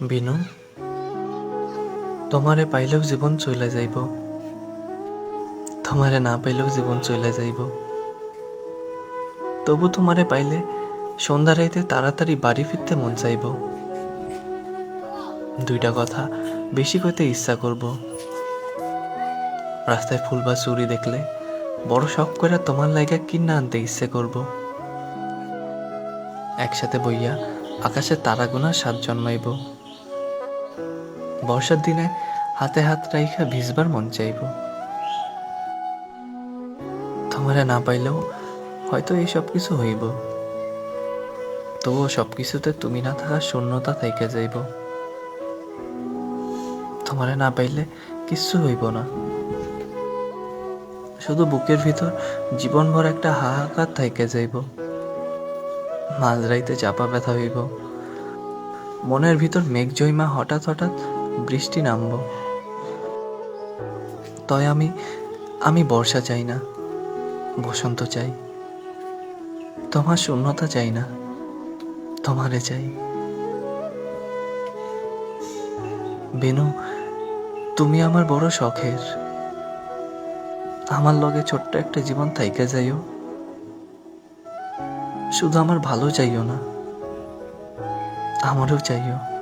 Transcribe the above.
বিনু, তোমারে পাইলেও জীবন চলে যাইব। তোমারে না পাইলেও জীবন চলে যাইব। তবু তোমারে পাইলে সন্ধ্যা রাইতে তাড়াতাড়ি বাড়ি ফিরতে মন চাইব। দুইটা কথা বেশি কইতে ইচ্ছা করব। রাস্তায় ফুল বা চুরি দেখলে বড় শখ করে তোমার লাইগা কিনা আনতে ইচ্ছে করব। একসাথে বইয়া আকাশে তারা গোনার স্বাদ জন্মাইব। বর্ষার দিনে হাতে হাত রাইখা ভিজবার মন চাইব। তোমারে না পাইলেও হয়তো এই সব কিছু হইব। তবুও সব কিছুতে তুমি না থাকার শূন্যতা থাইকা যাইব। তোমারে না পাইলে কিচ্ছু হইব না। শুধু বুকের ভিতর জীবনভর একটা হাহাকার থাইকে যাইব। মাঝরাইতে চাপা ব্যথা হইব। মনের ভিতর মেঘ জৈমা হঠাৎ হঠাৎ বৃষ্টি নামব। তয় আমি আমি বর্ষা চাই না, বসন্ত চাই। তোমার শূন্যতা চাই না, তোমারে চাই। বেনু, তুমি আমার বড় শখের। আমার লগে ছোট্ট একটা জীবন থাইকে যাইও। শুধু আমার ভালো চাইও না, আমারও চাইও।